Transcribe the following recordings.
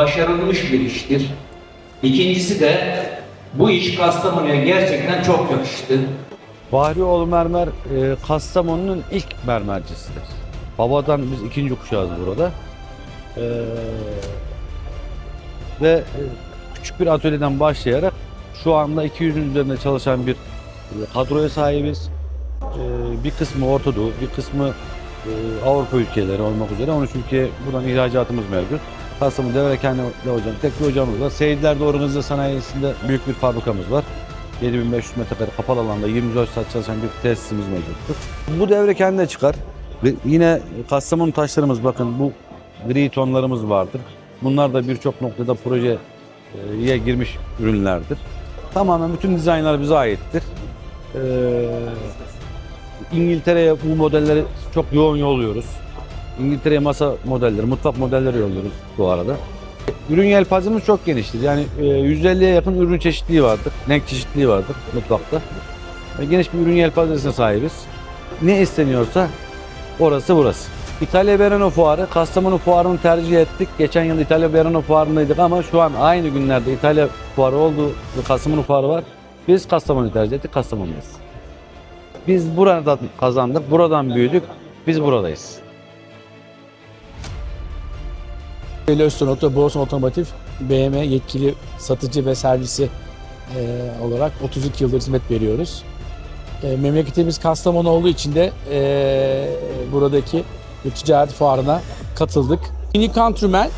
Başarılmış bir iştir. İkincisi de bu iş Kastamonu'ya gerçekten çok yakıştı. Bahrioğlu Mermer e, Kastamonu'nun ilk mermercisidir. Babadan biz ikinci kuşağız burada. E, ve küçük bir atölyeden başlayarak şu anda 200'ün üzerinde çalışan bir e, kadroya sahibiz. E, bir kısmı Orta Doğu, bir kısmı e, Avrupa ülkeleri olmak üzere 13 ülkeye buradan ihracatımız mevcut. Kastamonu Devrekhan'da hocam, tek bir hocamız var. Seyitler'de organize sanayisinde büyük bir fabrikamız var. 7500 metrekare kapalı alanda 24 saat çalışan bir tesisimiz mevcuttur. Bu devre kendine çıkar. Yine Kastamonu taşlarımız bakın bu gri tonlarımız vardır. Bunlar da birçok noktada projeye girmiş ürünlerdir. Tamamen bütün dizaynlar bize aittir. Ee, İngiltere'ye bu modelleri çok yoğun yolluyoruz. İngiltere'ye masa modelleri, mutfak modelleri yolluyoruz bu arada. Ürün yelpazemiz çok geniştir. Yani e, 150'ye yakın ürün çeşitliliği vardır. Renk çeşitliliği vardır mutfakta. Ve geniş bir ürün yelpazesine sahibiz. Ne isteniyorsa orası burası. İtalya Verano Fuarı, Kastamonu Fuarı'nı tercih ettik. Geçen yıl İtalya Verano Fuarı'ndaydık ama şu an aynı günlerde İtalya Fuarı oldu Kastamonu Fuarı var. Biz Kastamonu'yu tercih ettik, Kastamonu'dayız. Biz buradan kazandık, buradan büyüdük, biz buradayız. Löston Oto, Borsa Otomotiv, BMW yetkili satıcı ve servisi e, olarak 32 yıldır hizmet veriyoruz. E, memleketimiz Kastamonu olduğu için de e, buradaki bu ticaret fuarına katıldık. Mini Countryman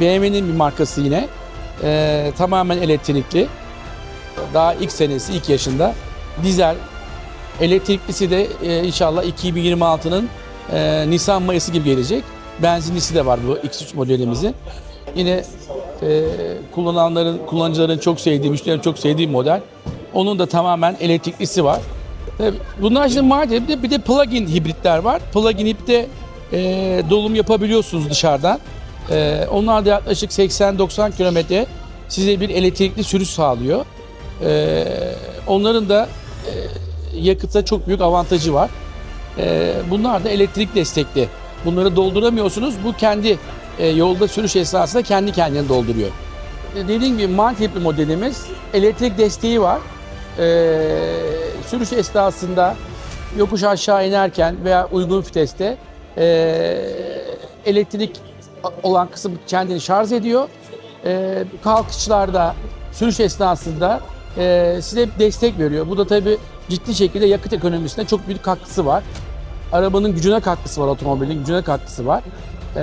BMW'nin bir markası yine. E, tamamen elektrikli. Daha ilk senesi, ilk yaşında. Dizel. Elektriklisi de e, inşallah 2026'nın e, Nisan Mayıs'ı gibi gelecek. Benzinlisi de var bu X3 modelimizin. Yine e, kullananların, kullanıcıların çok sevdiği, müşterilerin çok sevdiği model. Onun da tamamen elektriklisi var. Tabii bunlar şimdi de, bir de plug-in hibritler var. Plug-in hibritte e, dolum yapabiliyorsunuz dışarıdan. E, onlar da yaklaşık 80-90 kilometre size bir elektrikli sürüş sağlıyor. E, onların da e, yakıta çok büyük avantajı var. E, bunlar da elektrik destekli. Bunları dolduramıyorsunuz. Bu kendi e, yolda sürüş esnasında kendi kendini dolduruyor. E, dediğim gibi multiple modelimiz elektrik desteği var. E, sürüş esnasında yokuş aşağı inerken veya uygun viteste e, elektrik olan kısım kendini şarj ediyor. E, kalkışlarda, sürüş esnasında e, size destek veriyor. Bu da tabii ciddi şekilde yakıt ekonomisine çok büyük katkısı var. Arabanın gücüne katkısı var, otomobilin gücüne katkısı var. E,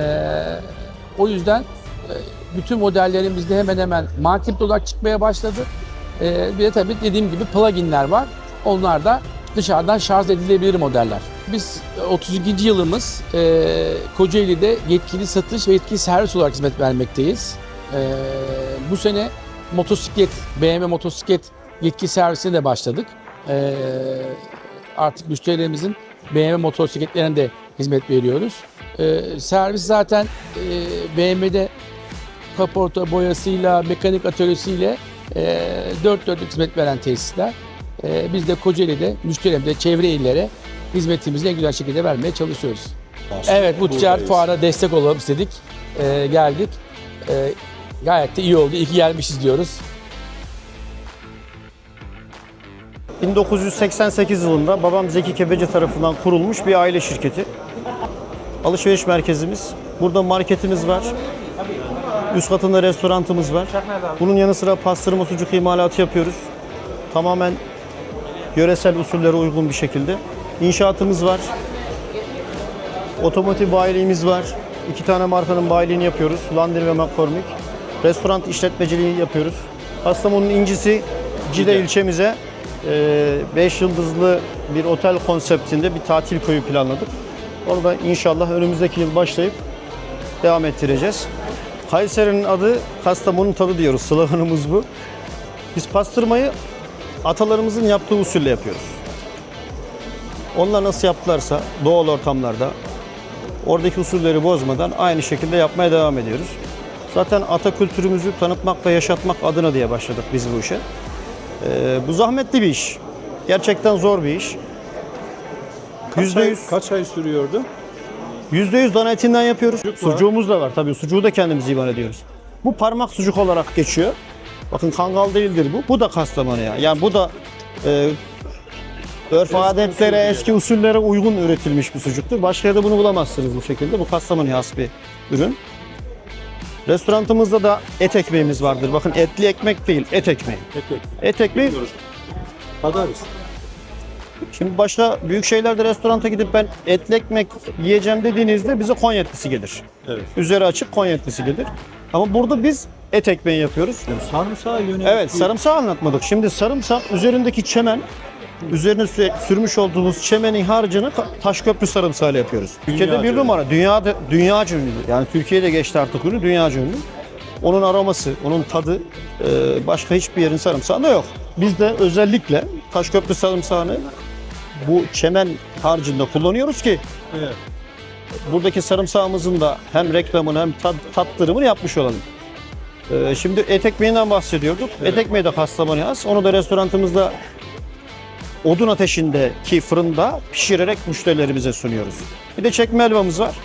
o yüzden e, bütün modellerin bizde hemen hemen multiple olarak çıkmaya başladı. E, bir de tabii dediğim gibi pluginler var. Onlar da dışarıdan şarj edilebilir modeller. Biz e, 32. yılımız e, Kocaeli'de yetkili satış ve yetkili servis olarak hizmet vermekteyiz. E, bu sene motosiklet, BMW motosiklet yetkili servisine de başladık. E, artık müşterilerimizin BMW motosikletlerine de hizmet veriyoruz. E, servis zaten e, BMW'de kaporta boyasıyla, mekanik atölyesiyle e, dört dörtlük hizmet veren tesisler. E, biz de Kocaeli'de müşterilerimize, çevre illere hizmetimizi en güzel şekilde vermeye çalışıyoruz. Evet bu ticaret fuarına destek olalım istedik. E, geldik. E, gayet de iyi oldu. İyi ki gelmişiz diyoruz. 1988 yılında babam Zeki Kebeci tarafından kurulmuş bir aile şirketi. Alışveriş merkezimiz. Burada marketimiz var. Üst katında restorantımız var. Bunun yanı sıra pastırma sucuk imalatı yapıyoruz. Tamamen yöresel usullere uygun bir şekilde. İnşaatımız var. Otomotiv bayiliğimiz var. İki tane markanın bayiliğini yapıyoruz. Landil ve McCormick. Restoran işletmeciliği yapıyoruz. Kastamonu'nun incisi Cide ilçemize 5 yıldızlı bir otel konseptinde bir tatil köyü planladık. Orada inşallah önümüzdeki yıl başlayıp devam ettireceğiz. Kayseri'nin adı Kastamonu tadı diyoruz. Sloganımız bu. Biz pastırmayı atalarımızın yaptığı usulle yapıyoruz. Onlar nasıl yaptılarsa doğal ortamlarda oradaki usulleri bozmadan aynı şekilde yapmaya devam ediyoruz. Zaten ata kültürümüzü tanıtmak ve yaşatmak adına diye başladık biz bu işe. Ee, bu zahmetli bir iş. Gerçekten zor bir iş. Kaç Yüzde ay, yüz kaç ay sürüyordu? %100 dana etinden yapıyoruz. Sucuğumuz da var tabii. Sucuğu da kendimiz imal ediyoruz. Bu parmak sucuk olarak geçiyor. Bakın kangal değildir bu. Bu da Kastamonu ya. Yani bu da e, örf adetlere, eski usullere uygun üretilmiş bir sucuktur. Başka yerde bunu bulamazsınız bu şekilde. Bu Kastamonu'ya has bir ürün. Restorantımızda da et ekmeğimiz vardır. Bakın etli ekmek değil, et ekmeği. Et ekmeği. Şimdi başka büyük şeylerde restoranta gidip ben etli ekmek yiyeceğim dediğinizde bize Konya etlisi gelir. Evet. Üzeri açık Konya etlisi gelir. Ama burada biz et ekmeği yapıyoruz. Sarımsağı yönelik. Evet sarımsağı anlatmadık. Şimdi sarımsak üzerindeki çemen, üzerine sü- sürmüş olduğumuz çemenin harcını Taşköprü sarımsağıyla yapıyoruz. Ülkede bir numara. Dünyada, dünyaca ünlü. Yani Türkiye'de geçti artık ünlü, dünyaca ünlü. Onun aroması, onun tadı e, başka hiçbir yerin sarımsağında yok. Biz de özellikle Taşköprü sarımsağını bu çemen harcında kullanıyoruz ki Evet. buradaki sarımsağımızın da hem reklamını hem tat, tattırımını yapmış olalım. Ee, şimdi et ekmeğinden bahsediyorduk. Et ekmeği de Kastamonu'ya has. Onu da restoranımızda odun ateşindeki fırında pişirerek müşterilerimize sunuyoruz. Bir de çekme helvamız var.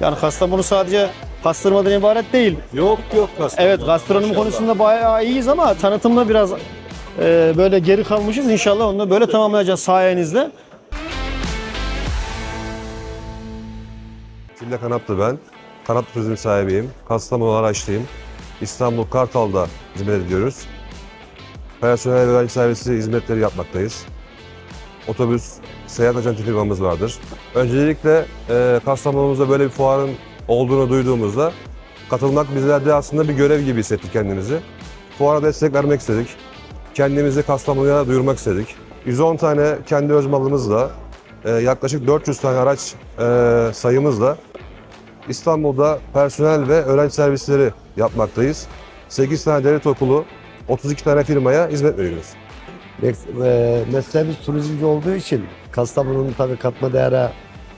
Yani Kastamonu sadece pastırmadan ibaret değil. Yok yok Kastamonu. Evet gastronomi konusunda bayağı iyiyiz ama tanıtımda biraz e, böyle geri kalmışız. İnşallah onu da böyle tamamlayacağız sayenizde. Atilla Kanatlı ben. Kanat turizm sahibiyim. Kastamonu araçlıyım. İstanbul Kartal'da hizmet ediyoruz. Personel ve öğrenci servisi hizmetleri yapmaktayız. Otobüs, seyahat ajansı firmamız vardır. Öncelikle e, Kastamonu'muzda böyle bir fuarın olduğunu duyduğumuzda katılmak bizlerde aslında bir görev gibi hissettik kendimizi. Fuara destek vermek istedik. Kendimizi Kastamonu'ya duyurmak istedik. 110 tane kendi öz malımızla, e, yaklaşık 400 tane araç e, sayımızla İstanbul'da personel ve öğrenci servisleri yapmaktayız. 8 tane devlet okulu, 32 tane firmaya hizmet veriyoruz. E, Mesleğimiz turizmci olduğu için Kastamonu'nun tabii katma değere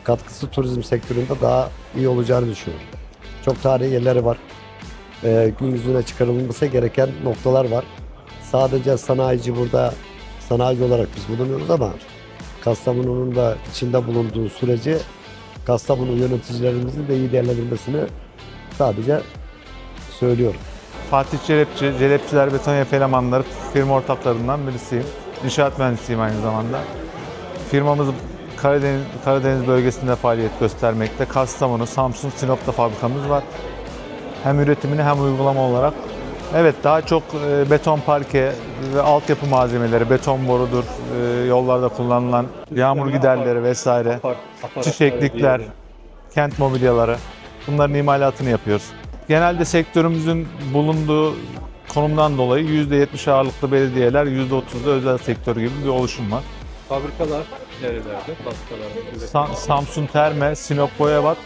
katkısı turizm sektöründe daha iyi olacağını düşünüyorum. Çok tarihi yerleri var. E, gün yüzüne çıkarılması gereken noktalar var. Sadece sanayici burada sanayici olarak biz bulunuyoruz ama Kastamonu'nun da içinde bulunduğu süreci Kastamonu yöneticilerimizin de iyi değerlendirmesini sadece söylüyorum. Fatih Celepçi, Celepçiler Beton Yapı Elemanları firma ortaklarından birisiyim. İnşaat mühendisiyim aynı zamanda. Firmamız Karadeniz, Karadeniz bölgesinde faaliyet göstermekte. Kastamonu, Samsun, Sinop'ta fabrikamız var. Hem üretimini hem uygulama olarak. Evet daha çok e, beton parke ve altyapı malzemeleri, beton borudur, e, yollarda kullanılan yağmur giderleri vesaire, çiçeklikler, kent mobilyaları. Bunların imalatını yapıyoruz. Genelde sektörümüzün bulunduğu konumdan dolayı %70 ağırlıklı belediyeler, %30'da özel sektör gibi bir oluşum var. Fabrikalar nerelerde? Fabrikalar. Sam- Samsun Terme, Sinop Boyabat,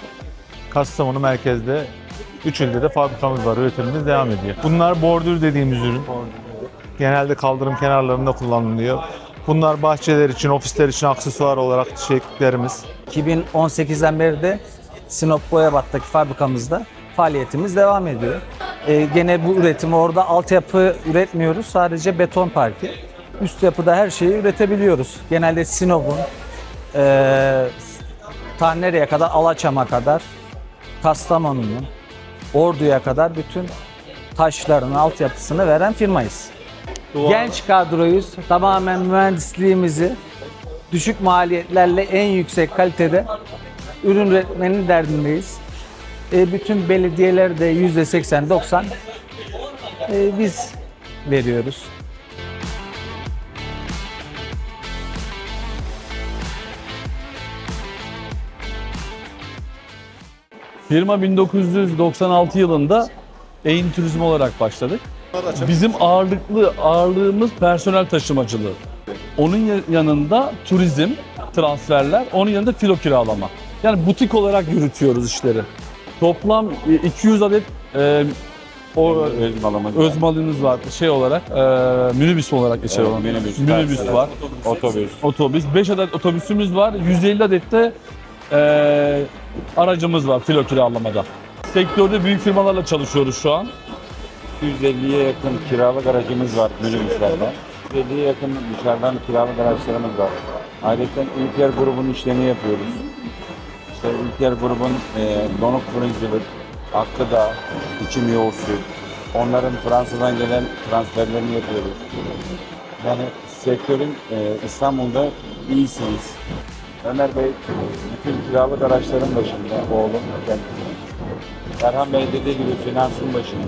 Kastamonu merkezde 3 ilde de fabrikamız var. Üretimimiz devam ediyor. Bunlar bordür dediğimiz ürün. Genelde kaldırım kenarlarında kullanılıyor. Bunlar bahçeler için, ofisler için aksesuar olarak çiçeklerimiz. 2018'den beri de Sinop Boyabat'taki fabrikamızda faaliyetimiz devam ediyor. Ee, gene bu üretimi orada altyapı üretmiyoruz. Sadece beton parke. Üst yapıda her şeyi üretebiliyoruz. Genelde Sinop'un e, ta nereye kadar Alaçam'a kadar Kastamonu'nun Ordu'ya kadar bütün taşların altyapısını veren firmayız. Genç kadroyuz. Tamamen mühendisliğimizi düşük maliyetlerle en yüksek kalitede ürün üretmenin derdindeyiz. E, bütün belediyeler de %80-90 e, biz veriyoruz. Firma 1996 yılında Eğin Turizm olarak başladık. Bizim ağırlıklı ağırlığımız personel taşımacılığı. Onun ya- yanında turizm, transferler, onun yanında filo kiralama. Yani butik olarak yürütüyoruz işleri. Toplam e, 200 adet e, o öz malımız var şey olarak e, minibüs olarak geçer olan. minibüs, minibüs var. Otobüs. Otobüs 5 adet otobüsümüz var. 150 adet de e, aracımız var filo kiralamada. Sektörde büyük firmalarla çalışıyoruz şu an. 150'ye yakın kiralık aracımız var minibüslerde. 150'ye yakın dışarıdan kiralık araçlarımız var. Ayrıca Ülker grubunun işlerini yapıyoruz. İlker grubun e, donuk fırıncılık, Hakkıdağ, içim yoğurtsu, onların Fransa'dan gelen transferlerini yapıyoruz. Yani sektörün e, İstanbul'da iyisiniz. Ömer Bey bütün kiralık araçların başında, oğlum kendisi. Erhan Bey dediği gibi finansın başında.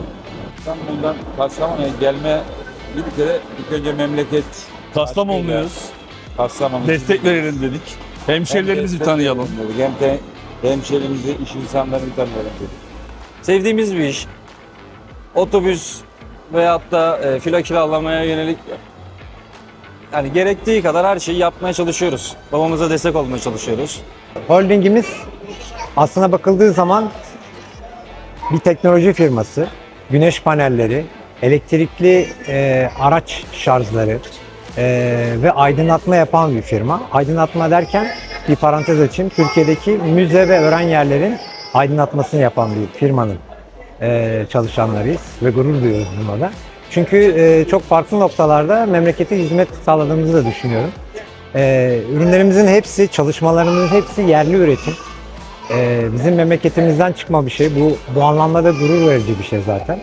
İstanbul'dan Kastamonu'ya gelme bir kere ilk önce memleket Kastamonluyuz. Kastamonu. Destek verelim dedik. Hemşerilerimizi Hem tanıyalım. dedik, Hem de hemşerimizi, iş insanlarını tanıyalım dedik. sevdiğimiz bir iş. Otobüs veyahut da e, filo kiralamaya yönelik yani gerektiği kadar her şeyi yapmaya çalışıyoruz. Babamıza destek olmaya çalışıyoruz. Holdingimiz aslına bakıldığı zaman bir teknoloji firması. Güneş panelleri, elektrikli e, araç şarjları e, ve aydınlatma yapan bir firma. Aydınlatma derken bir parantez açayım. Türkiye'deki müze ve öğren yerlerin aydınlatmasını yapan bir firmanın e, çalışanlarıyız ve gurur duyuyoruz bununla. Çünkü e, çok farklı noktalarda memlekete hizmet sağladığımızı da düşünüyorum. Ee, ürünlerimizin hepsi, çalışmalarımızın hepsi yerli üretim. Ee, bizim memleketimizden çıkma bir şey. Bu bu anlamda da gurur verici bir şey zaten.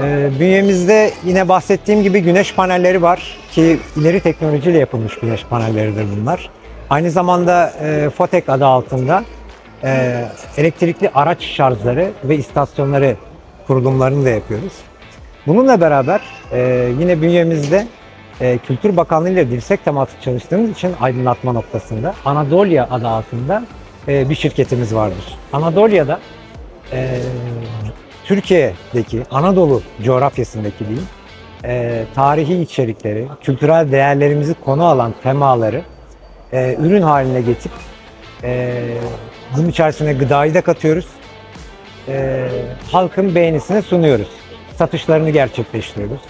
Ee, bünyemizde yine bahsettiğim gibi güneş panelleri var ki ileri teknolojiyle yapılmış güneş panelleridir bunlar. Aynı zamanda e, Fotek adı altında e, elektrikli araç şarjları ve istasyonları kurulumlarını da yapıyoruz. Bununla beraber e, yine bünyemizde e, Kültür Bakanlığı ile dirsek teması çalıştığımız için aydınlatma noktasında Anadoluya adı altında e, bir şirketimiz vardır. Anadolu'da e, Türkiye'deki Anadolu coğrafyasındaki diyeyim e, tarihi içerikleri, kültürel değerlerimizi konu alan temaları e, ürün haline getirip e, bunun içerisine gıdayı da katıyoruz. E, halkın beğenisine sunuyoruz. Satışlarını gerçekleştiriyoruz.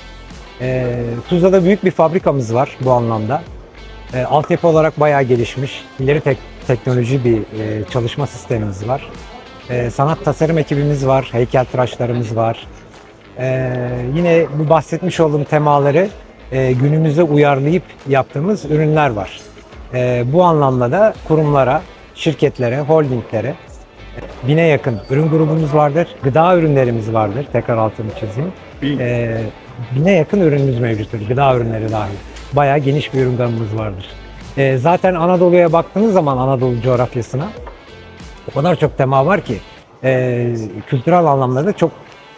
E, Tuzla'da büyük bir fabrikamız var bu anlamda. E, altyapı olarak bayağı gelişmiş, ileri tek, teknoloji bir e, çalışma sistemimiz var. E, sanat tasarım ekibimiz var, heykeltıraşlarımız var. E, yine bu bahsetmiş olduğum temaları e, günümüze uyarlayıp yaptığımız ürünler var. E, bu anlamda da kurumlara, şirketlere, holdinglere bine yakın ürün grubumuz vardır. Gıda ürünlerimiz vardır. Tekrar altını çizeyim. E, bine yakın ürünümüz mevcuttur. Gıda ürünleri dahil. Bayağı geniş bir ürün gamımız vardır. E, zaten Anadolu'ya baktığınız zaman Anadolu coğrafyasına o kadar çok tema var ki e, kültürel anlamda da çok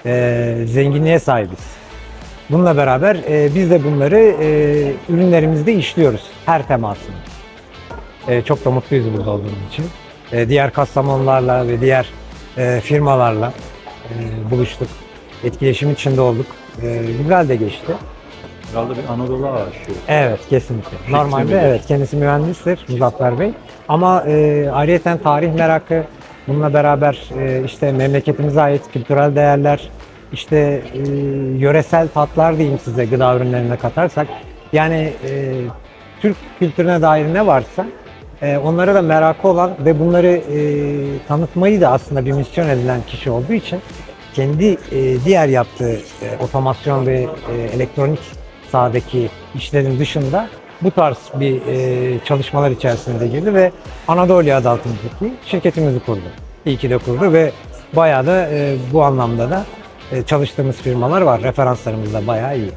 e, zenginliğe sahibiz. Bununla beraber e, biz de bunları e, ürünlerimizde işliyoruz her temasını. E, çok da mutluyuz burada olduğumuz için. E, diğer Kastamonularla ve diğer e, firmalarla e, buluştuk. Etkileşim içinde olduk. E, güzel de geçti. Herhalde bir Anadolu aşığı. Evet kesinlikle. Normalde evet kendisi mühendistir Muzaffer Bey. Ama e, ayrıyeten tarih merakı bununla beraber e, işte memleketimize ait kültürel değerler, işte e, yöresel tatlar diyeyim size gıda ürünlerine katarsak. Yani e, Türk kültürüne dair ne varsa e, onlara da merakı olan ve bunları e, tanıtmayı da aslında bir misyon edilen kişi olduğu için kendi e, diğer yaptığı e, otomasyon ve e, elektronik sahadaki işlerin dışında bu tarz bir e, çalışmalar içerisinde de girdi ve Anadolu adı altındaki şirketimizi kurdu. İyi ki de kurdu ve bayağı da e, bu anlamda da e, çalıştığımız firmalar var. Referanslarımız da bayağı iyi.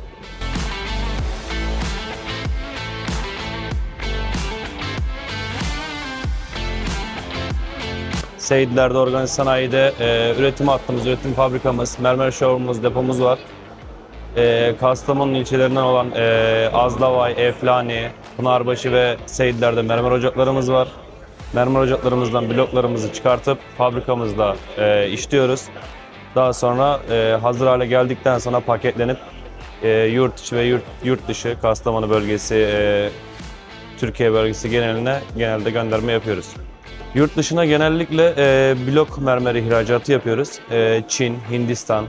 Seyitler'de organize sanayide e, üretim hattımız, üretim fabrikamız, mermer showroomumuz, depomuz var. E, Kastamonu ilçelerinden olan e, Azlavay, Eflani, Pınarbaşı ve Seyitler'de mermer ocaklarımız var. Mermer ocaklarımızdan bloklarımızı çıkartıp fabrikamızda e, işliyoruz. Daha sonra e, hazır hale geldikten sonra paketlenip e, yurt içi ve yurt, yurt dışı Kastamonu bölgesi, e, Türkiye bölgesi geneline genelde gönderme yapıyoruz. Yurt dışına genellikle e, blok mermeri ihracatı yapıyoruz. E, Çin, Hindistan,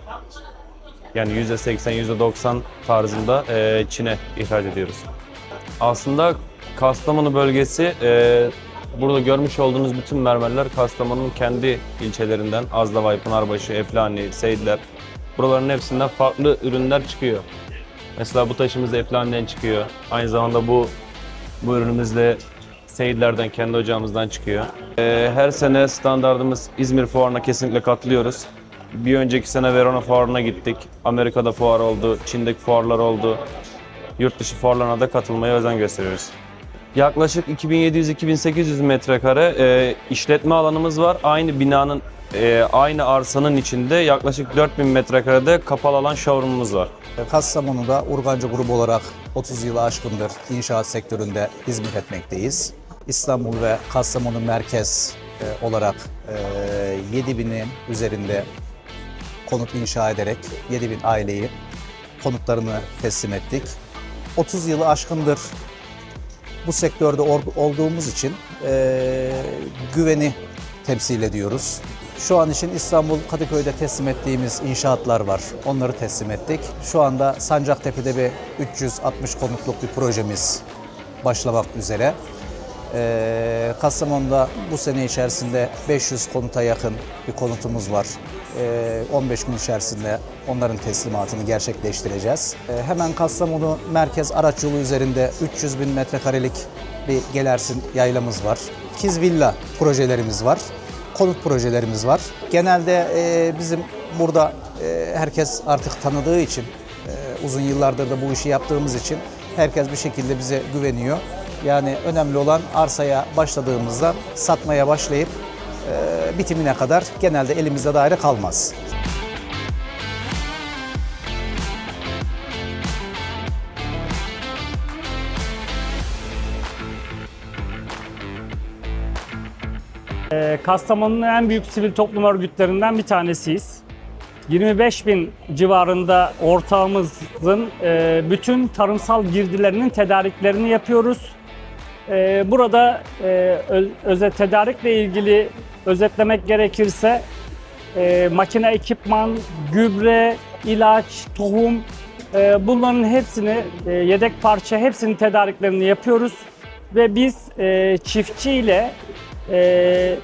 yani %80, %90 tarzında e, Çin'e ihraç ediyoruz. Aslında Kastamonu bölgesi, e, burada görmüş olduğunuz bütün mermerler Kastamonu'nun kendi ilçelerinden, Azlavay, Pınarbaşı, Eflani, Seyitler. Buraların hepsinden farklı ürünler çıkıyor. Mesela bu taşımız Eflani'den çıkıyor. Aynı zamanda bu bu ürünümüz de Seyitlerden, kendi ocağımızdan çıkıyor. Ee, her sene standartımız İzmir Fuarı'na kesinlikle katılıyoruz. Bir önceki sene Verona Fuarı'na gittik. Amerika'da fuar oldu, Çin'deki fuarlar oldu. Yurt dışı fuarlarına da katılmaya özen gösteriyoruz. Yaklaşık 2700-2800 metrekare e, işletme alanımız var. Aynı binanın, e, aynı arsanın içinde yaklaşık 4000 metrekarede kapalı alan showroomumuz var. Kastamonu'da Urgancı Grubu olarak 30 yılı aşkındır inşaat sektöründe hizmet etmekteyiz. İstanbul ve Kastamonu merkez e, olarak e, 7000'in üzerinde konut inşa ederek 7000 aileyi konutlarını teslim ettik. 30 yılı aşkındır bu sektörde olduğumuz için e, güveni temsil ediyoruz. Şu an için İstanbul Kadıköy'de teslim ettiğimiz inşaatlar var. Onları teslim ettik. Şu anda Sancaktepe'de bir 360 konutluk bir projemiz başlamak üzere. Ee, Kastamonu'da bu sene içerisinde 500 konuta yakın bir konutumuz var. Ee, 15 gün içerisinde onların teslimatını gerçekleştireceğiz. Ee, hemen Kastamonu merkez araç yolu üzerinde 300 bin metrekarelik bir Gelersin yaylamız var. Kiz Villa projelerimiz var. Konut projelerimiz var. Genelde e, bizim burada e, herkes artık tanıdığı için, e, uzun yıllardır da bu işi yaptığımız için herkes bir şekilde bize güveniyor. Yani önemli olan arsaya başladığımızda satmaya başlayıp bitimine kadar genelde elimizde daire kalmaz. Ee, Kastamonu'nun en büyük sivil toplum örgütlerinden bir tanesiyiz. 25 bin civarında ortağımızın e, bütün tarımsal girdilerinin tedariklerini yapıyoruz. E, Burada e, özet tedarikle ilgili özetlemek gerekirse e, makine ekipman, gübre, ilaç, tohum e, bunların hepsini e, yedek parça hepsinin tedariklerini yapıyoruz ve biz e, çiftçiyle e,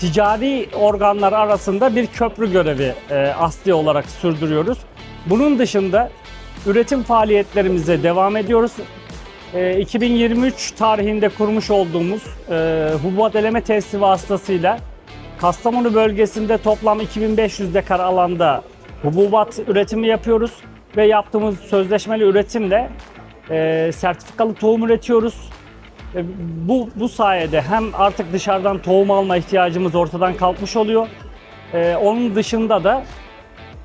ticari organlar arasında bir köprü görevi e, asli olarak sürdürüyoruz. Bunun dışında üretim faaliyetlerimize devam ediyoruz. E, 2023 tarihinde kurmuş olduğumuz e, hububat eleme tesisi vasıtasıyla Kastamonu bölgesinde toplam 2500 dekar alanda hububat üretimi yapıyoruz ve yaptığımız sözleşmeli üretimle e, sertifikalı tohum üretiyoruz. E, Bu, bu sayede hem artık dışarıdan tohum alma ihtiyacımız ortadan kalkmış oluyor. E, onun dışında da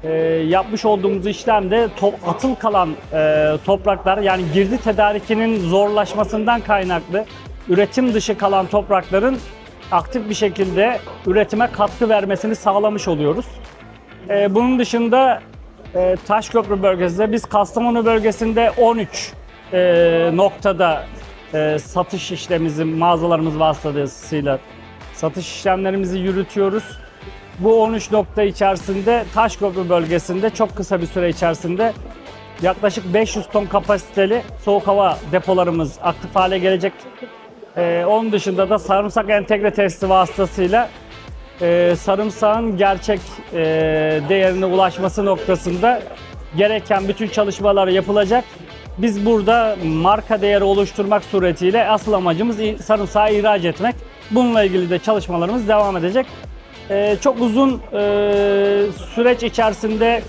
e, yapmış olduğumuz işlemde to- atıl kalan e, topraklar yani girdi tedarikinin zorlaşmasından kaynaklı üretim dışı kalan toprakların aktif bir şekilde üretime katkı vermesini sağlamış oluyoruz. E, bunun dışında e, Taşköprü bölgesinde biz Kastamonu bölgesinde 13 e, noktada e, satış işlemimizi mağazalarımız vasıtasıyla satış işlemlerimizi yürütüyoruz. Bu 13 nokta içerisinde Taşköprü bölgesinde çok kısa bir süre içerisinde yaklaşık 500 ton kapasiteli soğuk hava depolarımız aktif hale gelecek. E, onun dışında da sarımsak entegre testi vasıtasıyla e, sarımsağın gerçek e, değerine ulaşması noktasında gereken bütün çalışmalar yapılacak. Biz burada marka değeri oluşturmak suretiyle asıl amacımız sarımsağı ihraç etmek. Bununla ilgili de çalışmalarımız devam edecek. E, çok uzun e, süreç içerisinde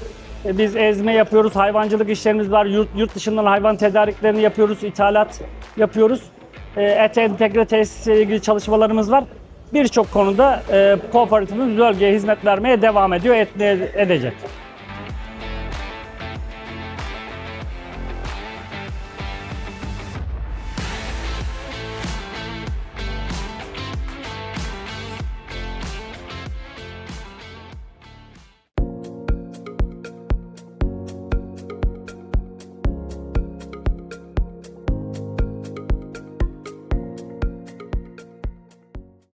e, biz ezme yapıyoruz, hayvancılık işlerimiz var, yurt, yurt dışından hayvan tedariklerini yapıyoruz, ithalat yapıyoruz. E, et entegre tesisiyle ilgili çalışmalarımız var. Birçok konuda e, kooperatifimiz bölgeye hizmet vermeye devam ediyor, etmeye edecek.